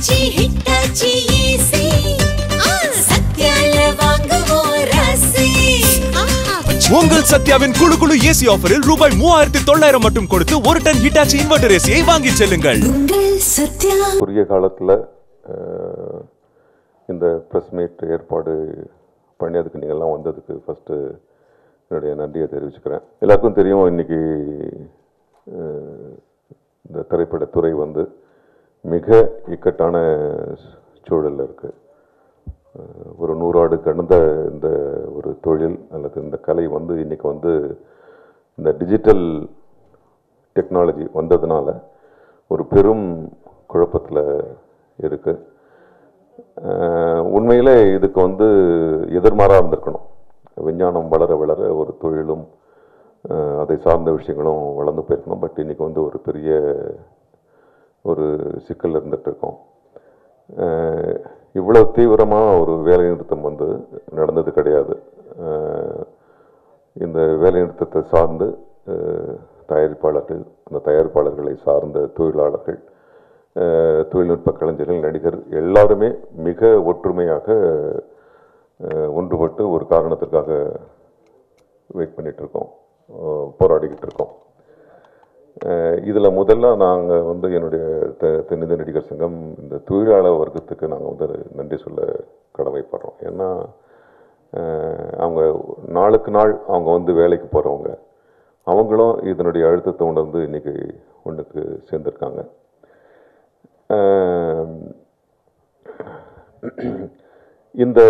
Hitachi Hitachi AC ஆ, சத்யால வாங்குவோம் ராசி. ஆஹா, உங்கள் சத்யாவின் குழு குழு ஏசி ஆஃபரில் ரூபாய் மூவாயிரத்தி தொள்ளாயிரம் மட்டும் கொடுத்து ஒரு டன் ஹிட்டாச்சி இன்வெர்டர் ஏசியை வாங்கிச் செல்லுங்கள். குறுகிய காலத்தில் இந்த ப்ரெஸ் மீட் ஏற்பாடு பண்ணி அதுக்கு நீங்கள்லாம் வந்ததுக்கு ஃபஸ்ட்டு என்னுடைய நன்றியை தெரிவிச்சுக்கிறேன். எல்லாருக்கும் தெரியும் இன்னைக்கு இந்த திரைப்படத்துறை வந்து மிக இக்கட்டான சூழலில் இருக்குது ஒரு நூறாடு கடந்த இந்த ஒரு தொழில் அல்லது இந்த கலை வந்து இன்றைக்கி வந்து இந்த டிஜிட்டல் டெக்னாலஜி வந்ததுனால ஒரு பெரும் குழப்பத்தில் இருக்குது உண்மையில் இதுக்கு வந்து எதிர்மாறாக இருந்திருக்கணும். விஞ்ஞானம் வளர வளர ஒரு தொழிலும் அதை சார்ந்த விஷயங்களும் வளர்ந்து போயிருக்கணும். பட் இன்னைக்கு வந்து ஒரு பெரிய ஒரு சிக்கல் இருந்துகிட்டு இருக்கோம் இவ்வளோ தீவிரமாக ஒரு வேலைநிறுத்தம் வந்து நடந்தது கிடையாது. இந்த வேலைநிறுத்தத்தை சார்ந்து தயாரிப்பாளர்கள் அந்த தயாரிப்பாளர்களை சார்ந்த தொழிலாளர்கள் தொழில்நுட்ப கலைஞர்கள் நடிகர் எல்லாருமே மிக ஒற்றுமையாக ஒன்றுபட்டு ஒரு காரணத்திற்காக வெயிட் பண்ணிகிட்ருக்கோம். இருக்கோம் போராடிக்கிட்டு இருக்கோம் இதில் முதல்ல நாங்கள் வந்து என்னுடைய தெ- தென்னிந்திய நடிகர் சங்கம் இந்த தொழிலாளர் வர்க்கத்துக்கு நாங்கள் வந்து நன்றி சொல்ல கடமைப்படுறோம். ஏன்னா அவங்க நாளுக்கு நாள் அவங்க வந்து வேலைக்கு போகிறவங்க அவங்களும் இதனுடைய அழுத்தத்தை உணர்ந்து இன்னைக்கு ஒன்றுக்கு சேர்ந்துருக்காங்க. இந்த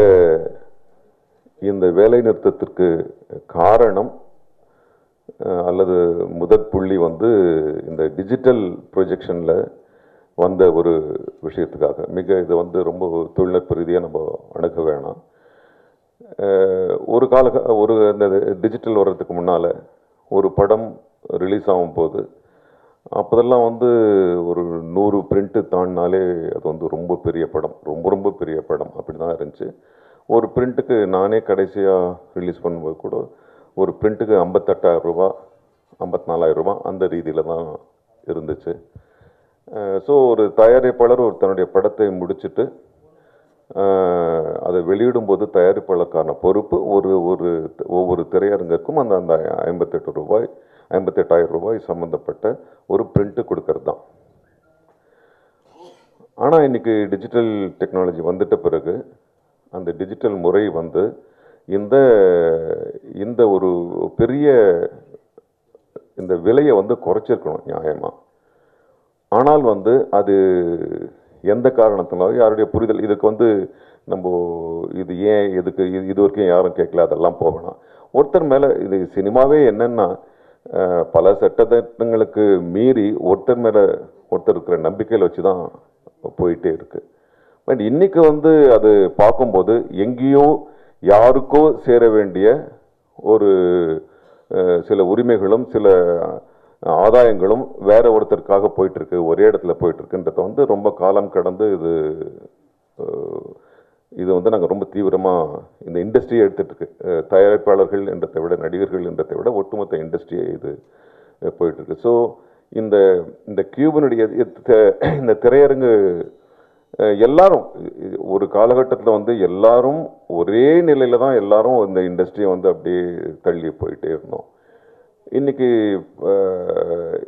இந்த வேலை நிறுத்தத்திற்கு காரணம் அல்லது முதற் புள்ளி வந்து இந்த டிஜிட்டல் ப்ரொஜெக்ஷனில் வந்த ஒரு விஷயத்துக்காக. மிக இது வந்து ரொம்ப தொழில்நுட்ப ரீதியாக நம்ம அணுக வேணாம். ஒரு கால ஒரு இந்த டிஜிட்டல் வர்றதுக்கு முன்னால் ஒரு படம் ரிலீஸ் ஆகும் போது அப்போதெல்லாம் வந்து ஒரு நூறு பிரிண்ட்டு தாண்டினாலே அது வந்து ரொம்ப பெரிய படம் ரொம்ப ரொம்ப பெரிய படம் அப்படி தான் இருந்துச்சு. ஒரு பிரிண்ட்டுக்கு நானே கடைசியாக ரிலீஸ் பண்ணும்போது கூட ஒரு பிரிண்ட்டுக்கு ஐம்பத்தெட்டாயிரம் ரூபா ஐம்பத்தி நாலாயிரம் ரூபா அந்த ரீதியில் தான் இருந்துச்சு. ஸோ ஒரு தயாரிப்பாளர் ஒரு தன்னுடைய படத்தை முடிச்சுட்டு அதை வெளியிடும்போது தயாரிப்பாளருக்கான பொறுப்பு ஒரு ஒரு ஒவ்வொரு திரையரங்குக்கும் அந்த அந்த ஐம்பத்தெட்டு ரூபாய் ஐம்பத்தெட்டாயிரம் ரூபாய் சம்மந்தப்பட்ட ஒரு பிரிண்ட்டு கொடுக்கறது தான். ஆனால் இன்றைக்கி டிஜிட்டல் டெக்னாலஜி வந்துட்ட பிறகு அந்த டிஜிட்டல் முறை வந்து இந்த இந்த ஒரு பெரிய இந்த விலையை வந்து குறைச்சிருக்கணும் நியாயமாக ஆனால் வந்து அது எந்த காரணத்தினாலும் யாருடைய புரிதல் இதுக்கு வந்து நம்ம இது ஏன் எதுக்கு இது இது வரைக்கும் யாரும் கேட்கல அதெல்லாம் போகணும் ஒருத்தர் மேலே இது சினிமாவே என்னென்னா பல சட்டத்திட்டங்களுக்கு மீறி ஒருத்தர் மேலே ஒருத்தர் இருக்கிற நம்பிக்கையில் வச்சு தான் போயிட்டே இருக்குது பட் இன்றைக்கி வந்து அது பார்க்கும்போது எங்கேயோ யாருக்கோ சேர வேண்டிய ஒரு சில உரிமைகளும் சில ஆதாயங்களும் வேற ஒருத்தருக்காக போயிட்டுருக்கு ஒரே இடத்துல போயிட்டுருக்குன்றத வந்து ரொம்ப காலம் கடந்து இது இது வந்து நாங்கள் ரொம்ப தீவிரமாக இந்த இண்டஸ்ட்ரியை எடுத்துட்டு இருக்கு தயாரிப்பாளர்கள் என்றதை விட நடிகர்கள் என்றதை விட ஒட்டுமொத்த இண்டஸ்ட்ரியை இது போயிட்டுருக்கு. ஸோ இந்த இந்த கியூபனுடைய இந்த திரையரங்கு எல்லாரும் ஒரு காலகட்டத்தில் வந்து எல்லாரும் ஒரே நிலையில் தான் எல்லாரும் இந்த இண்டஸ்ட்ரியை வந்து அப்படியே தள்ளி போயிட்டே இருந்தோம். இன்னைக்கு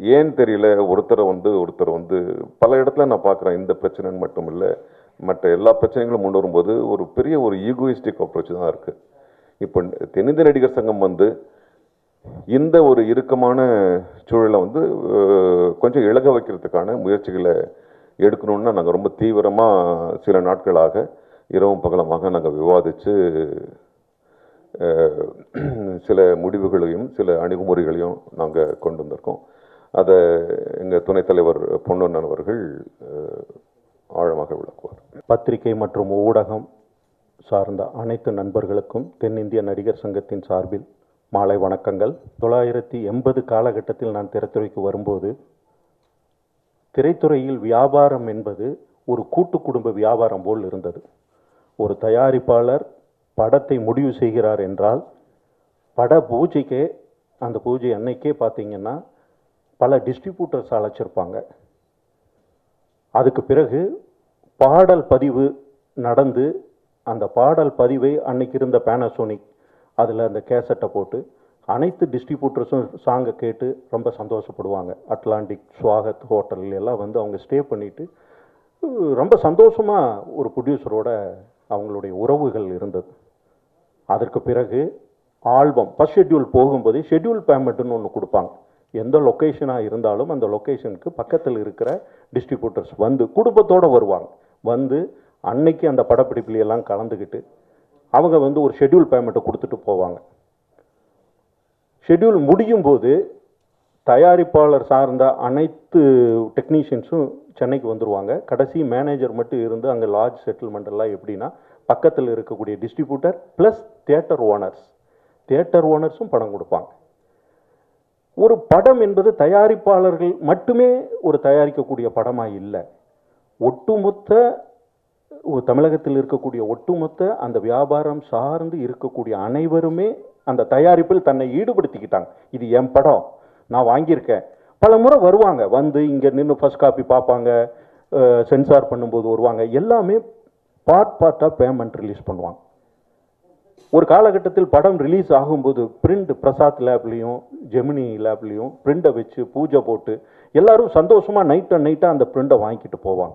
ஏன்னு ஏன் தெரியல ஒருத்தரை வந்து ஒருத்தர் வந்து பல இடத்துல நான் பார்க்குறேன் இந்த பிரச்சனைன்னு மட்டும் இல்லை மற்ற எல்லா பிரச்சனைகளும் முன் வரும்போது ஒரு பெரிய ஒரு ஈகோயிஸ்டிக் அப்ரோச் தான் இருக்குது இப்போ தென்னிந்திய நடிகர் சங்கம் வந்து இந்த ஒரு இறுக்கமான சூழலை வந்து கொஞ்சம் இழக வைக்கிறதுக்கான முயற்சிகளை எடுக்கணும்னா நாங்கள் ரொம்ப தீவிரமாக சில நாட்களாக இரவும் பகலமாக நாங்கள் விவாதித்து சில முடிவுகளையும் சில அணுகுமுறைகளையும் நாங்கள் கொண்டு வந்திருக்கோம். அதை எங்கள் துணைத் தலைவர் பொன்னொன்னன் அவர்கள் ஆழமாக விளக்குவார். பத்திரிகை மற்றும் ஊடகம் சார்ந்த அனைத்து நண்பர்களுக்கும் தென்னிந்திய நடிகர் சங்கத்தின் சார்பில் மாலை வணக்கங்கள். தொள்ளாயிரத்தி எண்பது காலகட்டத்தில் நான் திரைத்துறைக்கு வரும்போது திரைத்துறையில் வியாபாரம் என்பது ஒரு கூட்டு குடும்ப வியாபாரம் போல் இருந்தது. ஒரு தயாரிப்பாளர் படத்தை முடிவு செய்கிறார் என்றால் பட பூஜைக்கே அந்த பூஜை அன்னைக்கே பார்த்தீங்கன்னா பல டிஸ்ட்ரிபியூட்டர்ஸ் அழைச்சிருப்பாங்க. அதுக்கு பிறகு பாடல் பதிவு நடந்து அந்த பாடல் பதிவை அன்னைக்கு இருந்த பேனாசோனிக் அதில் அந்த கேசட்டை போட்டு அனைத்து டிஸ்ட்ரிபியூட்டர்ஸும் சாங்கை கேட்டு ரொம்ப சந்தோஷப்படுவாங்க. அட்லாண்டிக் ஸ்வாகத் ஹோட்டல் எல்லாம் வந்து அவங்க ஸ்டே பண்ணிவிட்டு ரொம்ப சந்தோஷமாக ஒரு ப்ரொடியூசரோட அவங்களுடைய உறவுகள் இருந்தது. அதற்கு பிறகு ஆல்பம் ஃபஸ்ட் ஷெட்யூல் போகும்போது ஷெட்யூல் பேமெண்ட்டுன்னு ஒன்று கொடுப்பாங்க. எந்த லொக்கேஷனாக இருந்தாலும் அந்த லொக்கேஷனுக்கு பக்கத்தில் இருக்கிற டிஸ்ட்ரிபியூட்டர்ஸ் வந்து குடும்பத்தோடு வருவாங்க. வந்து அன்னைக்கு அந்த படப்பிடிப்புலையெல்லாம் கலந்துக்கிட்டு அவங்க வந்து ஒரு ஷெட்யூல் பேமெண்ட்டை கொடுத்துட்டு போவாங்க. ஷெட்யூல் முடியும் போது தயாரிப்பாளர் சார்ந்த அனைத்து டெக்னீஷியன்ஸும் சென்னைக்கு வந்துடுவாங்க கடைசி மேனேஜர் மட்டும் இருந்து அங்கே லார்ஜ் செட்டில்மெண்ட் எல்லாம் எப்படின்னா பக்கத்தில் இருக்கக்கூடிய distributor plus theatre owners theatre ஓனர்ஸும் பணம் கொடுப்பாங்க. ஒரு படம் என்பது தயாரிப்பாளர்கள் மட்டுமே ஒரு தயாரிக்கக்கூடிய படமாக இல்லை. ஒட்டுமொத்த ஒரு தமிழகத்தில் இருக்கக்கூடிய ஒட்டுமொத்த அந்த வியாபாரம் சார்ந்து இருக்கக்கூடிய அனைவருமே அந்த தயாரிப்பில் தன்னை ஈடுபடுத்திக்கிட்டாங்க. இது என் படம். நான் வாங்கியிருக்கேன். பல முறை வருவாங்க. வந்து இங்கே நின்று ஃபஸ்ட் காப்பி பார்ப்பாங்க. சென்சார் பண்ணும்போது வருவாங்க. எல்லாமே பார்ட் பார்ட்டாக பேமெண்ட் ரிலீஸ் பண்ணுவாங்க. ஒரு காலகட்டத்தில் படம் ரிலீஸ் ஆகும்போது பிரிண்ட் பிரசாத் லேப்லேயும் ஜெமினி லேப்லேயும் பிரிண்டை வச்சு பூஜை போட்டு எல்லாரும் சந்தோஷமாக நைட் அண்ட் நைட்டாக அந்த பிரிண்டை வாங்கிட்டு போவாங்க.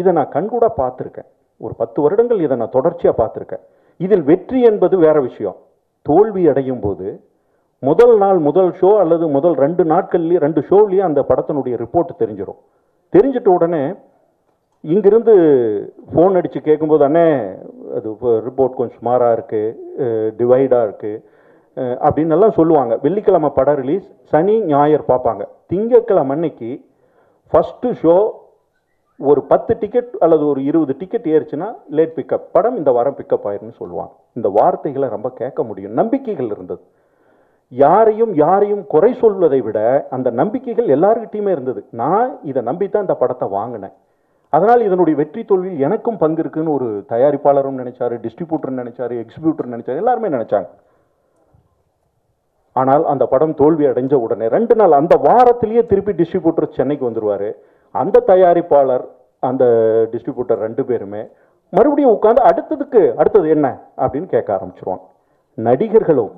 இதை நான் கண்கூட பார்த்துருக்கேன். ஒரு பத்து வருடங்கள் இதை நான் தொடர்ச்சியாக பார்த்துருக்கேன். இதில் வெற்றி என்பது வேறு விஷயம். தோல்வி அடையும் போது முதல் நாள் முதல் ஷோ அல்லது முதல் ரெண்டு நாட்கள்லேயே ரெண்டு ஷோலேயே அந்த படத்தினுடைய ரிப்போர்ட் தெரிஞ்சிடும் தெரிஞ்சிட்ட உடனே இங்கிருந்து ஃபோன் அடித்து கேட்கும்போது அண்ணே அது ரிப்போர்ட் கொஞ்சம் சுமாராக இருக்குது டிவைடாக இருக்குது அப்படின்னு எல்லாம் சொல்லுவாங்க. வெள்ளிக்கிழமை படம் ரிலீஸ் சனி ஞாயிறு பார்ப்பாங்க. திங்கட்கிழமை அன்னைக்கு ஃபஸ்ட்டு ஷோ ஒரு பத்து டிக்கெட் அல்லது ஒரு இருபது டிக்கெட் ஏறுச்சுன்னா லேட் பிக்கப் படம் இந்த வாரம் பிக்கப் ஆயிருன்னு சொல்லுவாங்க. இந்த வார்த்தைகளை ரொம்ப கேட்க முடியும். நம்பிக்கைகள் இருந்தது. யாரையும் யாரையும் குறை சொல்வதை விட அந்த நம்பிக்கைகள் எல்லாருக்கிட்டையுமே இருந்தது. நான் இதை நம்பி தான் இந்த படத்தை வாங்கினேன். அதனால் இதனுடைய வெற்றி தோல்வியில் எனக்கும் பங்கு இருக்குன்னு ஒரு தயாரிப்பாளரும் நினைச்சாரு டிஸ்ட்ரிபியூட்டர் நினைச்சாரு எக்ஸிபியூட்டர் நினைச்சாரு எல்லாருமே நினைச்சாங்க. ஆனால் அந்த படம் தோல்வி அடைஞ்ச உடனே ரெண்டு நாள் அந்த வாரத்திலேயே திருப்பி டிஸ்ட்ரிபியூட்டர் சென்னைக்கு வந்துருவாரு. அந்த தயாரிப்பாளர் அந்த டிஸ்ட்ரிபியூட்டர் ரெண்டு பேருமே மறுபடியும் உட்காந்து அடுத்ததுக்கு அடுத்தது என்ன? அப்படின்னு கேட்க ஆரம்பிச்சிருவாங்க. நடிகர்களும்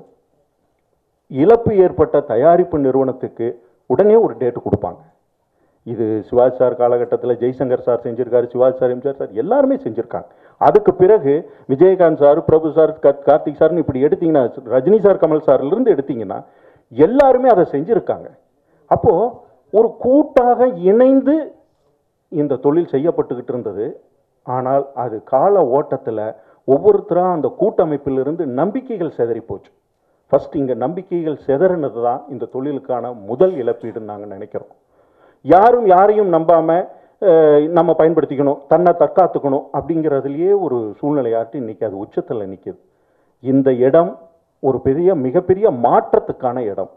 இழப்பு ஏற்பட்ட தயாரிப்பு நிறுவனத்துக்கு உடனே ஒரு டேட்டு கொடுப்பாங்க. இது சிவாஜி சார் காலகட்டத்தில் ஜெய்சங்கர் சார் செஞ்சுருக்காரு சிவாஜி சார் எம்ஜிஆர் சார் எல்லாருமே செஞ்சுருக்காங்க. அதுக்கு பிறகு விஜயகாந்த் சார் பிரபு சார் கார்த்திக் சார்னு இப்படி எடுத்தீங்கன்னா ரஜினி சார் கமல் சார்லேருந்து எடுத்தீங்கன்னா எல்லாருமே அதை செஞ்சுருக்காங்க. அப்போது ஒரு கூட்டாக இணைந்து இந்த தொழில் செய்யப்பட்டுக்கிட்டு இருந்தது. ஆனால் அது கால ஓட்டத்தில் ஒவ்வொருத்தராக அந்த கூட்டமைப்பிலிருந்து நம்பிக்கைகள் செதறி போச்சு. ஃபர்ஸ்ட் இங்கே நம்பிக்கைகள் செதறினது தான் இந்த தொழிலுக்கான முதல் இழப்பீடுன்னு நாங்கள் நினைக்கிறோம். யாரும் யாரையும் நம்பாமல் நம்ம பயன்படுத்திக்கணும் தன்னை தற்காத்துக்கணும் அப்படிங்கிறதுலையே ஒரு சூழ்நிலையாட்டு இன்றைக்கி அது உச்சத்தில் நிற்கிது இந்த இடம் ஒரு பெரிய மிகப்பெரிய மாற்றத்துக்கான இடம்.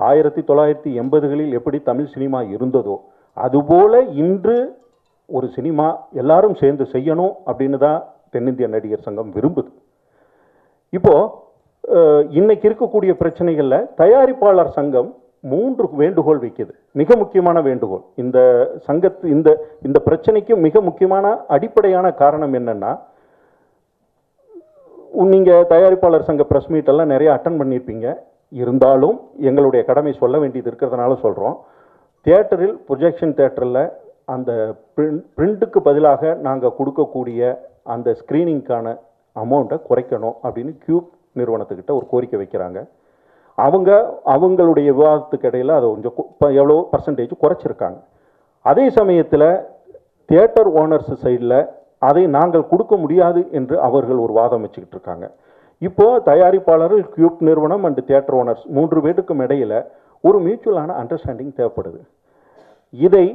ஆயிரத்தி தொள்ளாயிரத்தி எண்பதுகளில் எப்படி தமிழ் சினிமா இருந்ததோ அதுபோல் இன்று ஒரு சினிமா எல்லாரும் சேர்ந்து செய்யணும் அப்படின்னு தான் தென்னிந்திய நடிகர் சங்கம் விரும்புது. இப்போது அஹ், இன்னைக்கு இருக்கக்கூடிய பிரச்சனைகளில் தயாரிப்பாளர் சங்கம் மூன்று வேண்டுகோள் வைக்குது. மிக முக்கியமான வேண்டுகோள். இந்த சங்கத்து இந்த இந்த பிரச்சனைக்கு மிக முக்கியமான அடிப்படையான காரணம் என்னென்னா நீங்கள் தயாரிப்பாளர் சங்க ப்ரெஸ் மீட் எல்லாம் நிறைய அட்டன் பண்ணியிருப்பீங்க இருந்தாலும் எங்களுடைய கடமை சொல்ல வேண்டியது இருக்கிறதுனால சொல்கிறோம் தியேட்டரில் ப்ரொஜெக்ஷன் தேட்டரில் அந்த பிரிண்ட்டுக்கு பதிலாக நாங்கள் கொடுக்கக்கூடிய அந்த ஸ்க்ரீனிங்க்கான அமௌண்ட்டை குறைக்கணும் அப்படின்னு கியூப் நிறுவனத்துக்கிட்ட ஒரு கோரிக்கை வைக்கிறாங்க. அவங்க அவங்களுடைய விவாதத்துக்கு இடையில் அதை கொஞ்சம் இப்போ எவ்வளோ பர்சன்டேஜ் குறைச்சிருக்காங்க. அதே சமயத்தில் தியேட்டர் ஓனர்ஸ் சைடில் அதை நாங்கள் கொடுக்க முடியாது என்று அவர்கள் ஒரு வாதம் வச்சுக்கிட்டு இருக்காங்க. இப்போ தயாரிப்பாளர்கள் கியூப் நிறுவனம் அண்டு தியேட்டர் ஓனர்ஸ் மூன்று பேருக்கும் இடையில ஒரு மியூச்சுவலான அண்டர்ஸ்டாண்டிங் தேவைப்படுது. இதை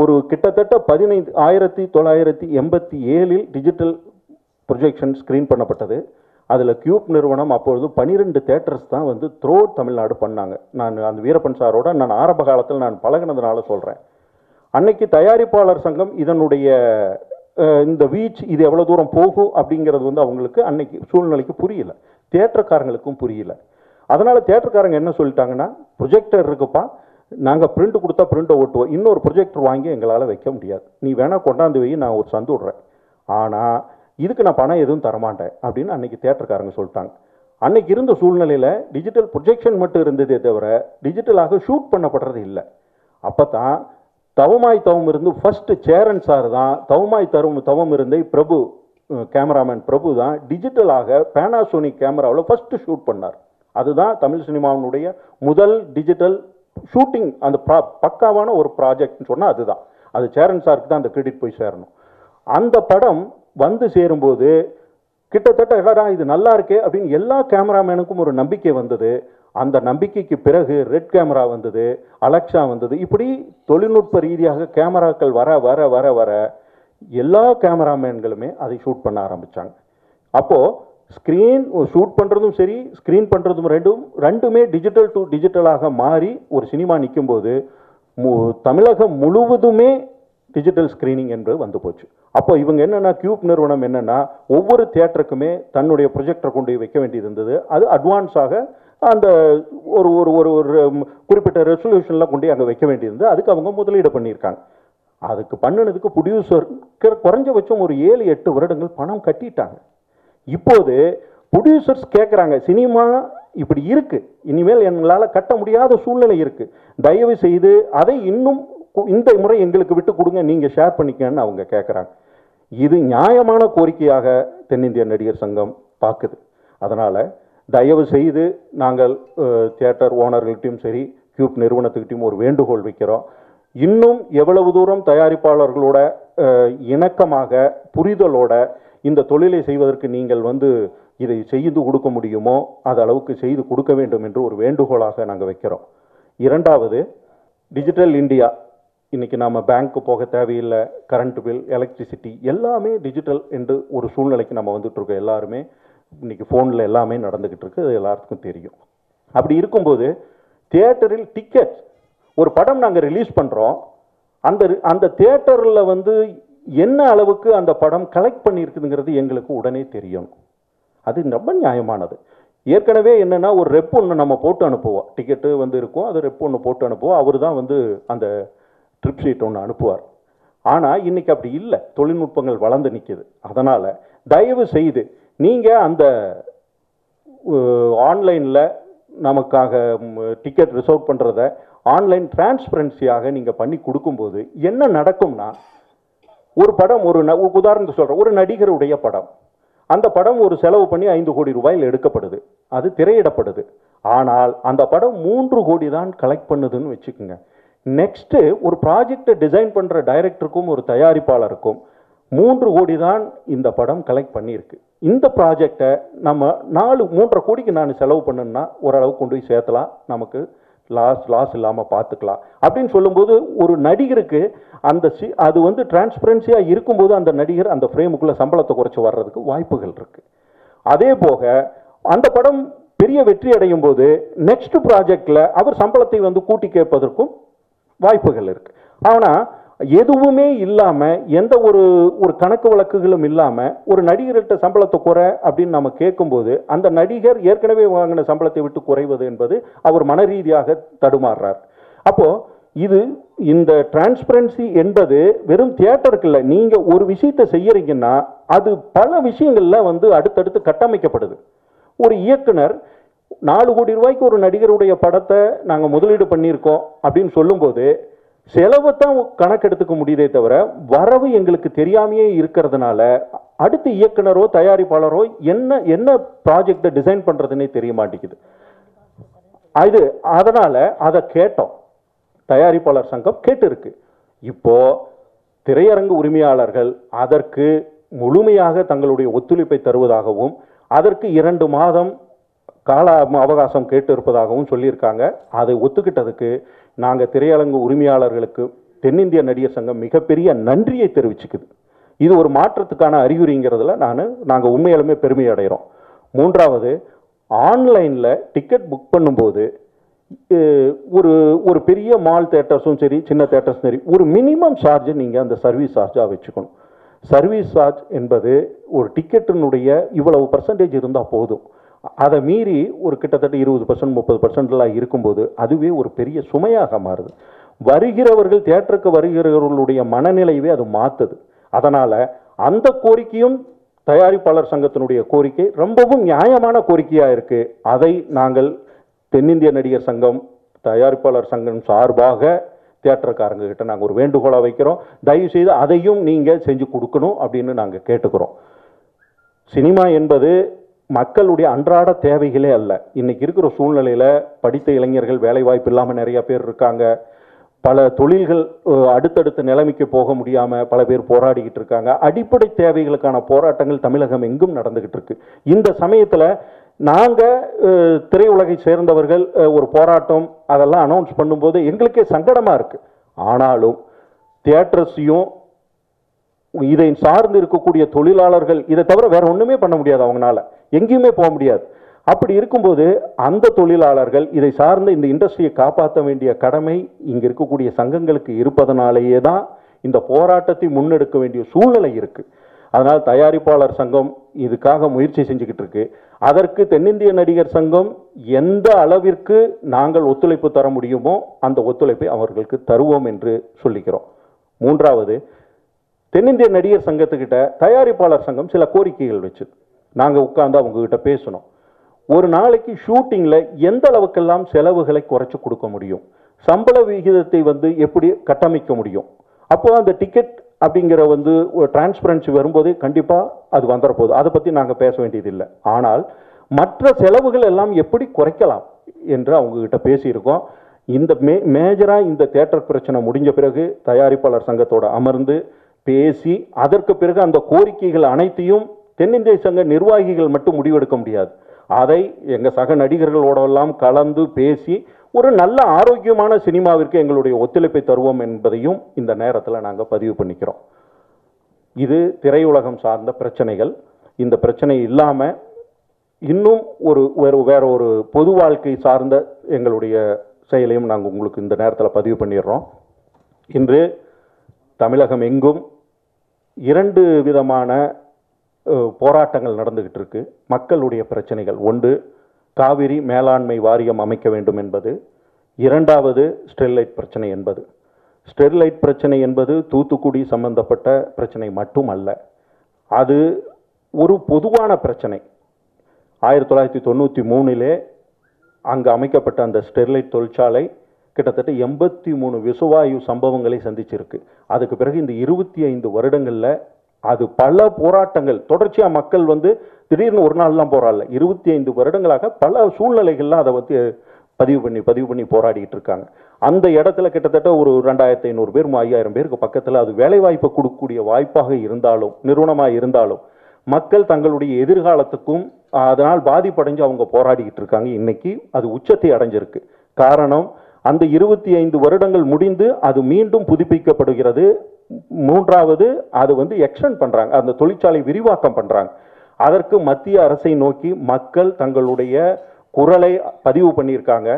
ஒரு கிட்டத்தட்ட பதினைந்து ஆயிரத்தி தொள்ளாயிரத்தி எண்பத்தி ஏழில் டிஜிட்டல் ப்ரொஜெக்ஷன் ஸ்க்ரீன் பண்ணப்பட்டது. அதில் கியூப் நிறுவனம் அப்பொழுது பன்னிரெண்டு தேட்டர்ஸ் தான் வந்து த்ரோ தமிழ்நாடு பண்ணாங்க. நான் அந்த வீரப்பன் சாரோட நான் ஆரம்ப காலத்தில் நான் பழகினதுனால சொல்கிறேன் அன்னைக்கு தயாரிப்பாளர் சங்கம் இதனுடைய இந்த வீச் இது எவ்வளோ தூரம் போகும் அப்படிங்கிறது வந்து அவங்களுக்கு அன்னைக்கு சூழ்நிலைக்கு புரியல. தேட்டருக்காரங்களுக்கும் புரியல. அதனால் தேட்டருக்காரங்க என்ன சொல்லிட்டாங்கன்னா ப்ரொஜெக்டர் இருக்குப்பா. நாங்கள் பிரிண்ட் கொடுத்தா பிரிண்ட்டை ஓட்டுவோம் இன்னொரு ப்ரொஜெக்டர் வாங்கி எங்களால் வைக்க முடியாது. நீ வேணால் கொண்டாந்து வை நான் ஒரு சந்து விட்றேன். ஆனால் இதுக்கு நான் பணம் எதுவும் தரமாட்டேன். அப்படின்னு அன்றைக்கி தேட்டருக்காரங்க சொல்லிட்டாங்க. அன்னைக்கு இருந்த சூழ்நிலையில் டிஜிட்டல் ப்ரொஜெக்ஷன் மட்டும் இருந்ததே தவிர டிஜிட்டலாக ஷூட் பண்ணப்படுறது இல்லை. அப்போ தான் தவமாய் தவம் இருந்து ஃபஸ்ட்டு சேரன் சார் தான். தவமாய் தரும் தவம் இருந்தே பிரபு கேமராமேன் பிரபு தான். டிஜிட்டலாக பேனாசோனிக் கேமராவில் ஃபஸ்ட்டு ஷூட் பண்ணார். அதுதான் தமிழ் சினிமாவினுடைய முதல் டிஜிட்டல் ஷூட்டிங் அந்த ப்ரா பக்காவான ஒரு ப்ராஜெக்ட்னு சொன்னால் அதுதான். அது சேரன் சாருக்கு தான் அந்த கிரெடிட் போய் சேரணும். அந்த படம் வந்து சேரும்போது கிட்டத்தட்ட எடா இது நல்லா இருக்கே அப்படின்னு எல்லா கேமராமேனுக்கும் ஒரு நம்பிக்கை வந்தது. அந்த நம்பிக்கைக்கு பிறகு ரெட் கேமரா வந்தது அலெக்ஸா வந்தது. இப்படி தொழில்நுட்ப ரீதியாக கேமராக்கள் வர வர வர வர எல்லா கேமராமேன்களுமே அதை ஷூட் பண்ண ஆரம்பிச்சாங்க. அப்போது ஸ்க்ரீன் ஷூட் பண்ணுறதும் சரி ஸ்க்ரீன் பண்ணுறதும் ரெண்டும் ரெண்டுமே டிஜிட்டல் டு டிஜிட்டலாக மாறி ஒரு சினிமா நிற்கும்போது மு தமிழகம் முழுவதுமே டிஜிட்டல் ஸ்க்ரீனிங் என்பது வந்து போச்சு. அப்போ இவங்க என்னென்னா கியூப் நிறுவனம் என்னென்னா ஒவ்வொரு தியேட்டருக்குமே தன்னுடைய ப்ரொஜெக்டரை கொண்டு போய் வைக்க வேண்டியது இருந்தது. அது அட்வான்ஸாக அந்த ஒரு ஒரு ஒரு ஒரு குறிப்பிட்ட ரெசல்யூஷன்லாம் கொண்டு அங்கே வைக்க வேண்டியிருந்தது அதுக்கு அவங்க முதலீடு பண்ணியிருக்காங்க. அதுக்கு பண்ணினதுக்கு ப்ரொடியூசர் குறைஞ்சபட்சம் ஒரு ஏழு எட்டு வருடங்கள் பணம் கட்டிட்டாங்க. இப்போது ப்ரொடியூசர்ஸ் கேட்குறாங்க சினிமா இப்படி இருக்குது இனிமேல் எங்களால் கட்ட முடியாத சூழ்நிலை இருக்குது தயவு செய்து அதை இன்னும் இந்த முறை எங்களுக்கு விட்டு கொடுங்க நீங்கள் ஷேர் பண்ணிக்கன்னு அவங்க கேட்குறாங்க இது நியாயமான கோரிக்கையாக தென்னிந்திய நடிகர் சங்கம் பார்க்குது அதனால் தயவு செய்து நாங்கள் தியேட்டர் ஓனர்கள்ட்டையும் சரி கியூப் நிறுவனத்துக்கிட்டையும் ஒரு வேண்டுகோள் வைக்கிறோம். இன்னும் எவ்வளவு தூரம் தயாரிப்பாளர்களோட இணக்கமாக புரிதலோட இந்த தொழிலை செய்வதற்கு நீங்கள் வந்து இதை செய்து கொடுக்க முடியுமோ அது அளவுக்கு செய்து கொடுக்க வேண்டும் என்று ஒரு வேண்டுகோளாக நாங்கள் வைக்கிறோம். இரண்டாவது டிஜிட்டல் இந்தியா இன்றைக்கி நாம் பேங்க்கு போக தேவையில்லை கரண்ட் பில் எலக்ட்ரிசிட்டி எல்லாமே டிஜிட்டல் என்று ஒரு சூழ்நிலைக்கு நம்ம வந்துட்டுருக்கோம் எல்லாருமே இன்றைக்கி ஃபோனில் எல்லாமே நடந்துக்கிட்டு இருக்கு. அது எல்லாத்துக்கும் தெரியும். அப்படி இருக்கும்போது தியேட்டரில் டிக்கெட் ஒரு படம் நாங்கள் ரிலீஸ் பண்ணுறோம் அந்த அந்த தியேட்டரில் வந்து என்ன அளவுக்கு அந்த படம் கலெக்ட் பண்ணியிருக்குதுங்கிறது எங்களுக்கு உடனே தெரியும். அது ரொம்ப நியாயமானது. ஏற்கனவே என்னன்னா ஒரு ரெப் ஒன்று நம்ம போட்டு அனுப்புவோம். டிக்கெட்டு வந்து இருக்கும் அது ரெப் ஒன்று போட்டு அனுப்புவோம். அவர் தான் வந்து அந்த ட்ரிப் ஷீட் ஒன்று அனுப்புவார். ஆனால் இன்றைக்கி அப்படி இல்லை. தொழில்நுட்பங்கள் வளர்ந்து நிற்கிது அதனால் தயவு செய்து நீங்கள் அந்த ஆன்லைனில் நமக்காக டிக்கெட் ரிசர்வ் பண்ணுறத ஆன்லைன் டிரான்ஸ்பரன்சியாக நீங்கள் பண்ணி கொடுக்கும்போது என்ன நடக்கும்னா ஒரு படம் ஒரு ந- உதாரணத்துக்கு சொல்கிறேன் ஒரு நடிகருடைய படம். அந்த படம் ஒரு செலவு பண்ணி ஐந்து கோடி ரூபாயில் எடுக்கப்படுது. அது திரையிடப்படுது. ஆனால் அந்த படம் மூன்று கோடி தான் கலெக்ட் பண்ணுதுன்னு வச்சுக்கோங்க. நெக்ஸ்ட்டு ஒரு ப்ராஜெக்டை டிசைன் பண்ணுற டைரக்டருக்கும் ஒரு தயாரிப்பாளருக்கும் மூன்று கோடி தான் இந்த படம் கலெக்ட் பண்ணியிருக்கு. இந்த ப்ராஜெக்டை நம்ம நாலு மூன்றரை கோடிக்கு நான் செலவு பண்ணணும்னா ஓரளவுக்கு கொண்டு போய் சேர்த்தலாம். நமக்கு லாஸ் லாஸ் இல்லாமல் பார்த்துக்கலாம். அப்படின்னு சொல்லும்போது ஒரு நடிகருக்கு அந்த சி அது வந்து டிரான்ஸ்பரன்சியாக இருக்கும்போது அந்த நடிகர் அந்த ஃப்ரேமுக்குள்ளே சம்பளத்தை குறைச்சி வர்றதுக்கு வாய்ப்புகள் இருக்குது அதே போக அந்த படம் பெரிய வெற்றி அடையும் போது நெக்ஸ்ட் ப்ராஜெக்டில் அவர் சம்பளத்தை வந்து கூட்டி கேட்பதற்கும் வாய்ப்புகள் இருக்குது ஆனால் எதுவுமே இல்லாமல் எந்த ஒரு ஒரு கணக்கு வழக்குகளும் இல்லாமல் ஒரு நடிகர்கிட்ட சம்பளத்தை குறை அப்படின்னு நம்ம கேட்கும்போது அந்த நடிகர் ஏற்கனவே வாங்கின சம்பளத்தை விட்டு குறைவது என்பது அவர் மன ரீதியாக தடுமாறுறார். அப்போது இது இந்த டிரான்ஸ்பரன்சி என்பது வெறும் தியேட்டருக்கு இல்லை நீங்கள் ஒரு விஷயத்தை செய்யறீங்கன்னா அது பல விஷயங்களில் வந்து அடுத்தடுத்து கட்டமைக்கப்படுது. ஒரு இயக்குனர் நாலு கோடி ரூபாய்க்கு ஒரு நடிகருடைய படத்தை நாங்கள் முதலீடு பண்ணியிருக்கோம் அப்படின்னு சொல்லும்போது செலவை தான் கணக்கெடுத்துக்க முடியுதே தவிர வரவு எங்களுக்கு தெரியாமையே இருக்கிறதுனால அடுத்த இயக்குனரோ தயாரிப்பாளரோ என்ன என்ன ப்ராஜெக்டை டிசைன் பண்ணுறதுன்னே தெரிய மாட்டேங்குது. அது அதனால் அதை கேட்டோம். தயாரிப்பாளர் சங்கம் கேட்டிருக்கு. இப்போ திரையரங்கு உரிமையாளர்கள் அதற்கு முழுமையாக தங்களுடைய ஒத்துழைப்பை தருவதாகவும் அதற்கு இரண்டு மாதம் கால அவகாசம் கேட்டு இருப்பதாகவும் சொல்லியிருக்காங்க. அதை ஒத்துக்கிட்டதுக்கு நாங்கள் திரையரங்கு உரிமையாளர்களுக்கு தென்னிந்திய நடிகர் சங்கம் மிகப்பெரிய நன்றியை தெரிவிச்சுக்குது. இது ஒரு மாற்றத்துக்கான அறிகுறிங்கிறதுல நான் நாங்கள் உண்மையாலுமே பெருமை அடைகிறோம் மூன்றாவது ஆன்லைனில் டிக்கெட் புக் பண்ணும்போது ஒரு ஒரு பெரிய மால் தேட்டர்ஸும் சரி சின்ன தேட்டர்ஸும் சரி ஒரு மினிமம் சார்ஜ் நீங்கள் அந்த சர்வீஸ் சார்ஜாக வச்சுக்கணும். சர்வீஸ் சார்ஜ் என்பது ஒரு டிக்கெட்டினுடைய இவ்வளவு பர்சன்டேஜ் இருந்தால் போதும். அதை மீறி ஒரு கிட்டத்தட்ட இருபது பர்சன்ட் முப்பது பர்சன்ட்லாம் இருக்கும்போது அதுவே ஒரு பெரிய சுமையாக மாறுது. வருகிறவர்கள் தேட்டருக்கு வருகிறவர்களுடைய மனநிலையவே அது மாற்றுது அதனால் அந்த கோரிக்கையும் தயாரிப்பாளர் சங்கத்தினுடைய கோரிக்கை ரொம்பவும் நியாயமான கோரிக்கையாக இருக்குது அதை நாங்கள் தென்னிந்திய நடிகர் சங்கம் தயாரிப்பாளர் சங்கம் சார்பாக தியேட்டருக்காரங்க கிட்ட நாங்கள் ஒரு வேண்டுகோளாக வைக்கிறோம். தயவு செய்து அதையும் நீங்கள் செஞ்சு கொடுக்கணும் அப்படின்னு நாங்கள் கேட்டுக்கிறோம். சினிமா என்பது மக்களுடைய அன்றாட தேவைகளே அல்ல. இன்றைக்கி இருக்கிற சூழ்நிலையில் படித்த இளைஞர்கள் வேலைவாய்ப்பு இல்லாமல் நிறையா பேர் இருக்காங்க. பல தொழில்கள் அடுத்தடுத்த நிலைமைக்கு போக முடியாமல் பல பேர் போராடிக்கிட்டு இருக்காங்க. அடிப்படை தேவைகளுக்கான போராட்டங்கள் தமிழகம் எங்கும் நடந்துக்கிட்டு இருக்கு. இந்த சமயத்தில் நாங்கள் திரையுலகை சேர்ந்தவர்கள் ஒரு போராட்டம் அதெல்லாம் அனௌன்ஸ் பண்ணும்போது எங்களுக்கே சங்கடமாக இருக்குது ஆனாலும் தியேட்டர்ஸையும் இதை சார்ந்து இருக்கக்கூடிய தொழிலாளர்கள் இதை தவிர வேறு ஒன்றுமே பண்ண முடியாது அவங்களால எங்கேயுமே போக முடியாது. அப்படி இருக்கும்போது அந்த தொழிலாளர்கள் இதை சார்ந்த இந்த இண்டஸ்ட்ரியை காப்பாற்ற வேண்டிய கடமை இங்கே இருக்கக்கூடிய சங்கங்களுக்கு இருப்பதனாலேயே தான் இந்த போராட்டத்தை முன்னெடுக்க வேண்டிய சூழ்நிலை இருக்குது அதனால் தயாரிப்பாளர் சங்கம் இதுக்காக முயற்சி செஞ்சுக்கிட்டு இருக்கு. அதற்கு தென்னிந்திய நடிகர் சங்கம் எந்த அளவிற்கு நாங்கள் ஒத்துழைப்பு தர முடியுமோ அந்த ஒத்துழைப்பை அவர்களுக்கு தருவோம் என்று சொல்லிக்கிறோம். மூன்றாவது தென்னிந்திய நடிகர் சங்கத்துக்கிட்ட தயாரிப்பாளர் சங்கம் சில கோரிக்கைகள் வச்சுது நாங்கள் உட்காந்து அவங்கக்கிட்ட பேசணும். ஒரு நாளைக்கு ஷூட்டிங்கில் எந்த அளவுக்கெல்லாம் செலவுகளை குறைச்சி கொடுக்க முடியும்? சம்பள விகிதத்தை வந்து எப்படி கட்டமைக்க முடியும்? அப்போ அந்த டிக்கெட் அப்படிங்கிற வந்து ஒரு டிரான்ஸ்பரன்சி வரும்போது கண்டிப்பாக அது வந்துட போகுது. அதை பற்றி நாங்கள் பேச வேண்டியதில்லை. ஆனால் மற்ற செலவுகள் எல்லாம் எப்படி குறைக்கலாம் என்று அவங்கக்கிட்ட பேசியிருக்கோம். இந்த மே மேஜராக இந்த தேட்டர் பிரச்சனை முடிஞ்ச பிறகு தயாரிப்பாளர் சங்கத்தோடு அமர்ந்து பேசி அதற்கு பிறகு அந்த கோரிக்கைகள் அனைத்தையும் தென்னிந்திய சங்க நிர்வாகிகள் மட்டும் முடிவெடுக்க முடியாது. அதை எங்கள் சக நடிகர்களோடெல்லாம் கலந்து பேசி ஒரு நல்ல ஆரோக்கியமான சினிமாவிற்கு எங்களுடைய ஒத்துழைப்பை தருவோம் என்பதையும் இந்த நேரத்தில் நாங்கள் பதிவு பண்ணிக்கிறோம். இது திரையுலகம் சார்ந்த பிரச்சனைகள். இந்த பிரச்சனை இல்லாமல் இன்னும் ஒரு வேறு வேறு ஒரு பொது வாழ்க்கை சார்ந்த எங்களுடைய செயலையும் நாங்கள் உங்களுக்கு இந்த நேரத்தில் பதிவு பண்ணிடுறோம். இன்று தமிழகம் எங்கும் இரண்டு விதமான போராட்டங்கள் நடந்துகிட்டு இருக்கு மக்களுடைய பிரச்சனைகள். ஒன்று காவிரி மேலாண்மை வாரியம் அமைக்க வேண்டும் என்பது. இரண்டாவது ஸ்டெர்லைட் பிரச்சனை என்பது. ஸ்டெர்லைட் பிரச்சனை என்பது தூத்துக்குடி சம்பந்தப்பட்ட பிரச்சனை மட்டும் அல்ல அது ஒரு பொதுவான பிரச்சனை. ஆயிரத்தி தொள்ளாயிரத்தி தொண்ணூற்றி மூணிலே அங்கு அமைக்கப்பட்ட அந்த ஸ்டெர்லைட் தொழிற்சாலை கிட்டத்தட்ட எண்பத்தி மூணு விசுவாயு சம்பவங்களை சந்திச்சிருக்கு. அதுக்கு பிறகு இந்த இருபத்தி ஐந்து வருடங்களில் அது பல போராட்டங்கள். தொடர்ச்சியாக மக்கள் வந்து திடீர்னு ஒரு நாள்லாம் போராடல இருபத்தி ஐந்து வருடங்களாக பல சூழ்நிலைகள்லாம் அதை வந்து பதிவு பண்ணி பதிவு பண்ணி போராடிக்கிட்டு இருக்காங்க. அந்த இடத்துல கிட்டத்தட்ட ஒரு ரெண்டாயிரத்தி ஐநூறு பேர் ஐயாயிரம் பேருக்கு பக்கத்தில் அது வேலைவாய்ப்பை கொடுக்கக்கூடிய வாய்ப்பாக இருந்தாலும் நிறுவனமாக இருந்தாலும் மக்கள் தங்களுடைய எதிர்காலத்துக்கும் அதனால் பாதிப்படைஞ்சு அவங்க போராடிக்கிட்டு இருக்காங்க. இன்னைக்கு அது உச்சத்தை அடைஞ்சிருக்கு. காரணம் அந்த இருபத்தி ஐந்து வருடங்கள் முடிந்து அது மீண்டும் புதுப்பிக்கப்படுகிறது. மூன்றாவது அது வந்து எக்ஸ்டெண்ட் பண்ணுறாங்க அந்த தொழிற்சாலை விரிவாக்கம் பண்ணுறாங்க அதற்கு மத்திய அரசை நோக்கி மக்கள் தங்களுடைய குரலை பதிவு பண்ணியிருக்காங்க.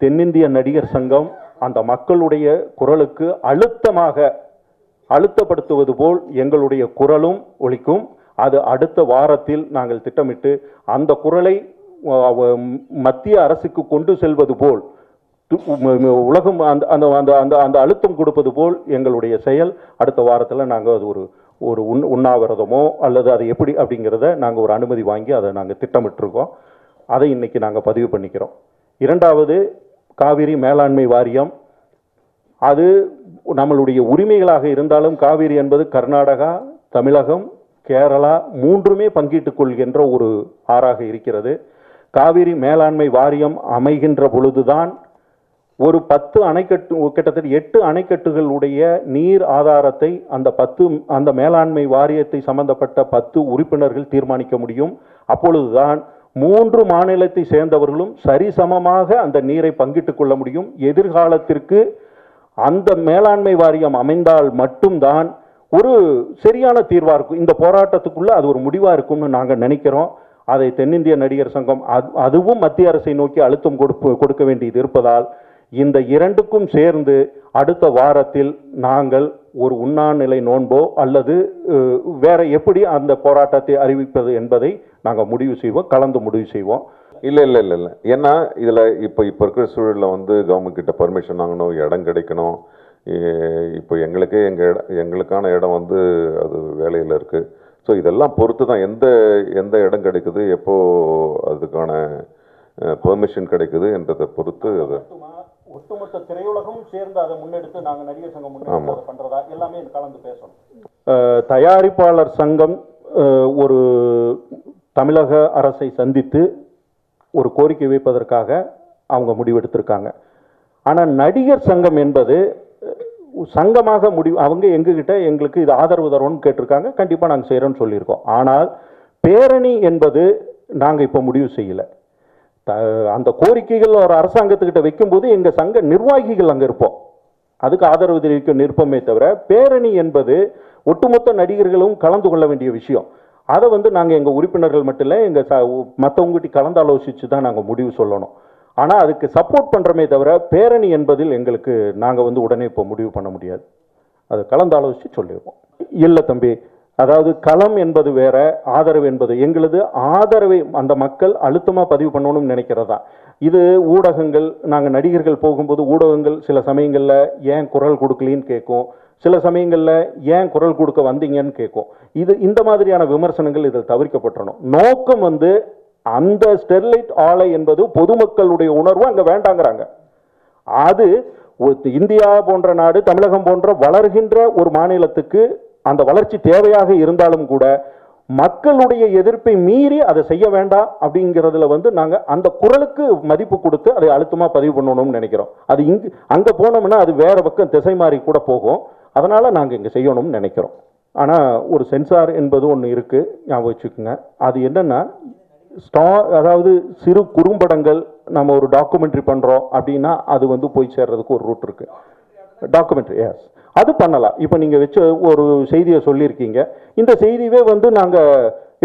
தென்னிந்திய நடிகர் சங்கம் அந்த மக்களுடைய குரலுக்கு அழுத்தமாக அழுத்தப்படுத்துவது போல் எங்களுடைய குரலும் ஒலிக்கும். அது அடுத்த வாரத்தில் நாங்கள் திட்டமிட்டு அந்த குரலை மத்திய அரசுக்கு கொண்டு செல்வது போல் உலகம் அந்த அந்த அந்த அந்த அந்த அழுத்தம் கொடுப்பது போல் எங்களுடைய செயல் அடுத்த வாரத்தில் நாங்கள் அது ஒரு ஒரு உண் உண்ணாவிரதமோ அல்லது அதை எப்படி அப்படிங்கிறத நாங்கள் ஒரு அனுமதி வாங்கி அதை நாங்கள் திட்டமிட்டிருக்கோம். அதை இன்னைக்கு நாங்கள் பதிவு பண்ணிக்கிறோம். இரண்டாவது காவிரி மேலாண்மை வாரியம். அது நம்மளுடைய உரிமைகளாக இருந்தாலும் காவிரி என்பது கர்நாடகா தமிழகம் கேரளா மூன்றுமே பங்கிட்டுக் கொள்கின்ற ஒரு ஆறாக இருக்கிறது. காவிரி மேலாண்மை வாரியம் அமைகின்ற பொழுதுதான் ஒரு பத்து அணைக்கட்டு கிட்டத்தட்ட எட்டு அணைக்கட்டுகளுடைய நீர் ஆதாரத்தை அந்த பத்து அந்த மேலாண்மை வாரியத்தை சம்பந்தப்பட்ட பத்து உறுப்பினர்கள் தீர்மானிக்க முடியும். அப்பொழுதுதான் மூன்று மாநிலத்தை சேர்ந்தவர்களும் சரிசமமாக அந்த நீரை பங்கிட்டுக் கொள்ள முடியும். எதிர்காலத்திற்கு அந்த மேலாண்மை வாரியம் அமைந்தால் மட்டும்தான் ஒரு சரியான தீர்வாக இருக்கும். இந்த போராட்டத்துக்குள்ளே அது ஒரு முடிவாக இருக்கும்னு நாங்கள் நினைக்கிறோம். அதை தென்னிந்திய நடிகர் சங்கம் அது- அதுவும் மத்திய அரசை நோக்கி அழுத்தம் கொடுப்பு கொடுக்க வேண்டியது இருப்பதால் இந்த இரண்டுக்கும் சேர்ந்து அடுத்த வாரத்தில் நாங்கள் ஒரு உண்ணாநிலை நோன்போ அல்லது வேற எப்படி அந்த போராட்டத்தை அறிவிப்பது என்பதை நாங்கள் முடிவு செய்வோம் கலந்து முடிவு செய்வோம். இல்லை இல்லை இல்லை இல்லை. ஏன்னா இதில் இப்போ இப்போ இருக்கிற சூழலில் வந்து கவர்மெண்ட் கிட்ட பர்மிஷன் வாங்கணும் இடம் கிடைக்கணும். இப்போ எங்களுக்கே எங்கள் இடம் எங்களுக்கான இடம் வந்து அது வேலையில் இருக்குது ஸோ இதெல்லாம் பொறுத்து தான் எந்த எந்த இடம் கிடைக்குது எப்போது அதுக்கான பெர்மிஷன் கிடைக்குது என்றதை பொறுத்து அது ஒட்டுமொத்த திரையுலகம் சேர்ந்து அதை முன்னெடுத்து நாங்கள் நடிகர் சங்கம். முன்னெடுத்து அதை பண்றதா எல்லாமே கலந்து பேசணும். தயாரிப்பாளர் சங்கம் ஒரு தமிழக அரசை சந்தித்து ஒரு கோரிக்கை வைப்பதற்காக அவங்க முடிவெடுத்திருக்காங்க. ஆனால் நடிகர் சங்கம் என்பது சங்கமாக முடிவு அவங்க எங்ககிட்ட எங்களுக்கு இது ஆதரவு தரோன்னு கேட்டிருக்காங்க. கண்டிப்பாக நாங்கள் செய்கிறோன்னு சொல்லியிருக்கோம். ஆனால் பேரணி என்பது நாங்கள் இப்போ முடிவு செய்யலை. அந்த கோரிக்கைகள் ஒரு அரசாங்கத்துக்கிட்ட வைக்கும்போது எங்கள் சங்க நிர்வாகிகள் அங்கே இருப்போம். அதுக்கு ஆதரவு தெரிவிக்க நிற்போமே தவிர பேரணி என்பது ஒட்டுமொத்த நடிகர்களும் கலந்து கொள்ள வேண்டிய விஷயம். அதை வந்து நாங்கள் எங்கள் உறுப்பினர்கள் மட்டும் இல்லை எங்கள் ச மற்றவங்ககிட்ட கலந்து ஆலோசித்து தான் நாங்கள் முடிவு சொல்லணும். ஆனால் அதுக்கு சப்போர்ட் பண்ணுறோமே தவிர பேரணி என்பதில் எங்களுக்கு நாங்கள் வந்து உடனே இப்போ முடிவு பண்ண முடியாது. அதை கலந்து ஆலோசித்து சொல்லிடுவோம் இல்லை தம்பி அதாவது களம் என்பது வேற ஆதரவு என்பது. எங்களது ஆதரவை அந்த மக்கள் அழுத்தமாக பதிவு பண்ணணும்னு நினைக்கிறதா? இது ஊடகங்கள் நாங்கள் நடிகர்கள் போகும்போது ஊடகங்கள் சில சமயங்களில் ஏன் குரல் கொடுக்கலின்னு கேட்கும். சில சமயங்களில் ஏன் குரல் கொடுக்க வந்தீங்கன்னு கேட்கும். இது இந்த மாதிரியான விமர்சனங்கள் இதில் தவிர்க்கப்பட்டணும் நோக்கம் வந்து அந்த ஸ்டெர்லைட் ஆலை என்பது பொதுமக்களுடைய உணர்வு அங்கே வேண்டாங்கிறாங்க. அது இந்தியா போன்ற நாடு தமிழகம் போன்ற வளர்கின்ற ஒரு மாநிலத்துக்கு அந்த வளர்ச்சி தேவையாக இருந்தாலும் கூட மக்களுடைய எதிர்ப்பை மீறி அதை செய்ய வேண்டாம் அப்படிங்கிறதுல வந்து நாங்கள் அந்த குரலுக்கு மதிப்பு கொடுத்து அதை அழுத்தமாக பதிவு பண்ணணும்னு நினைக்கிறோம். அது இங்கு அங்கே போனோம்னா அது வேறு பக்கம் திசை மாறி கூட போகும். அதனால் நாங்கள் இங்கே செய்யணும்னு நினைக்கிறோம். ஆனால் ஒரு சென்சார் என்பது ஒன்று இருக்குது ஞாபகம் வச்சுக்கோங்க. அது என்னென்னா ஸ்டா அதாவது சிறு குறும்படங்கள் நம்ம ஒரு டாக்குமெண்ட்ரி பண்ணுறோம் அப்படின்னா அது வந்து போய் சேர்றதுக்கு ஒரு ரூட் இருக்குது டாக்குமெண்ட்ரி எஸ் அது பண்ணலாம். இப்போ நீங்கள் வச்ச ஒரு செய்தியை சொல்லியிருக்கீங்க. இந்த செய்தியவே வந்து நாங்கள்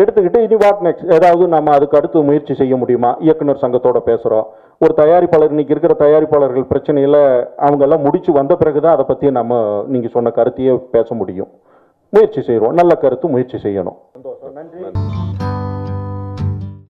எடுத்துக்கிட்டு இனி வாட் நெக்ஸ்ட் ஏதாவது நம்ம அதுக்கு அடுத்து முயற்சி செய்ய முடியுமா? இயக்குனர் சங்கத்தோட பேசுகிறோம் ஒரு தயாரிப்பாளர் இன்னைக்கு இருக்கிற தயாரிப்பாளர்கள் பிரச்சனையில் அவங்கெல்லாம் முடிச்சு வந்த பிறகு தான் அதை பற்றி நம்ம நீங்கள் சொன்ன கருத்தையே பேச முடியும். முயற்சி செய்கிறோம் நல்ல கருத்து முயற்சி செய்யணும். நன்றி.